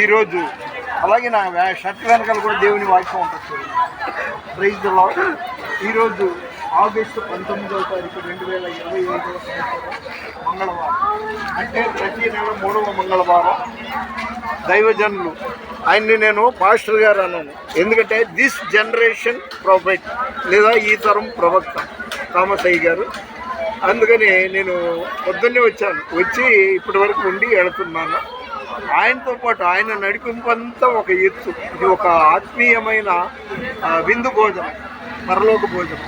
ఈరోజు అలాగే నా షర్ట్ వెనకాల కూడా దేవుని వాక్యం ఉంటుంది. చూడండి. ప్రైజ్ ద లాడ్ ఈరోజు ఆగస్టు పంతొమ్మిదవ తారీఖు రెండు వేల ఇరవై ఐదవ సంవత్సరం మంగళవారం. అంటే ప్రతి నెల మూడవ మంగళవారం దైవజనులు ఆయన్ని నేను పాస్టర్ గారు అన్నాను ఎందుకంటే దిస్ జనరేషన్ ప్రొఫెట్ లేదా ఈ తరం ప్రవక్త థామస్ అయ్య గారు అందుకని నేను పొద్దున్నే వచ్చాను. వచ్చి ఇప్పటి వరకు ఉండి వెళుతున్నాను. ఆయనతో పాటు ఆయన నడిపింపంతా ఒక ఎత్తు. ఇది ఒక ఆత్మీయమైన విందు భోజనం పరలోక భోజనం.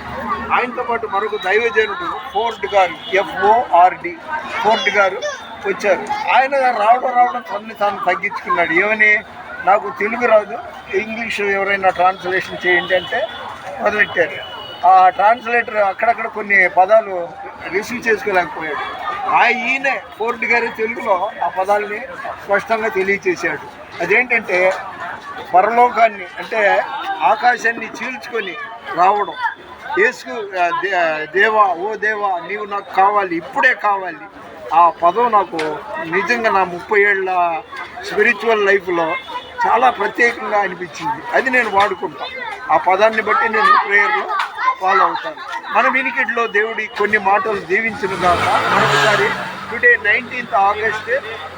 ఆయనతో పాటు మరొక దైవజనుడు ఫోర్డ్ గారు ఎఫ్ఓఆర్డి ఫోర్డ్ గారు వచ్చారు. ఆయన రావడం రావడం తనని తాను తగ్గించుకున్నాడు. ఏమని? నాకు తెలుగు రాదు. ఇంగ్లీష్ ఎవరైనా ట్రాన్స్లేషన్ చేయండి అంటే మొదలెట్టారు. ఆ ట్రాన్స్లేటర్ అక్కడక్కడ కొన్ని పదాలు రిసీవ్ చేసుకోలేకపోయాడు. ఆ ఈయనే ఫోర్డ్ గారి తెలుగులో ఆ పదాలని స్పష్టంగా తెలియచేశాడు. అదేంటంటే పరలోకాన్ని అంటే ఆకాశాన్ని చీల్చుకొని రావడం. యేసు దేవా ఓ దేవా నీవు నాకు కావాలి ఇప్పుడే కావాలి. ఆ పదం నాకు నిజంగా నా ముప్పై ఏళ్ళ స్పిరిచువల్ లైఫ్లో చాలా ప్రత్యేకంగా అనిపించింది. అది నేను వాడుకుంటాను ఆ పదాన్ని బట్టి నేను ప్రేయర్లో ఫాలో అవుతాను. మన వినికిడిలో దేవుడి కొన్ని మాటలు దీవించిన దాకా మరొకసారి today nineteenth August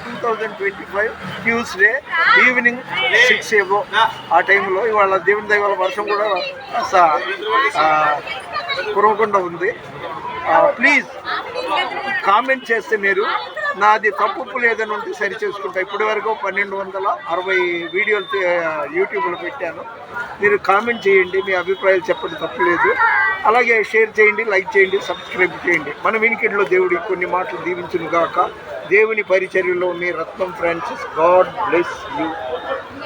two thousand twenty five Tuesday evening six ఏవో ఆ టైంలో ఇవాళ దేవుని దగ్గర వర్షం కూడా పురవకుండా కురవకుండా ఉంది. ప్లీజ్ కామెంట్ చేస్తే మీరు నాది తప్పు లేదని ఉంటే సరి చేసుకుంటా ఇప్పటి వరకు పన్నెండు వందల అరవై వీడియోలు యూట్యూబ్లో పెట్టాను. మీరు కామెంట్ చేయండి మీ అభిప్రాయాలు చెప్పండి తప్పులేదు అలాగే షేర్ చేయండి లైక్ చేయండి సబ్స్క్రైబ్ చేయండి. మన వినికిడిలో దేవుడి కొన్ని మాటలు దీవించును గాక దేవుని పరిచర్యలో మీ Ratnam Francis. God bless you.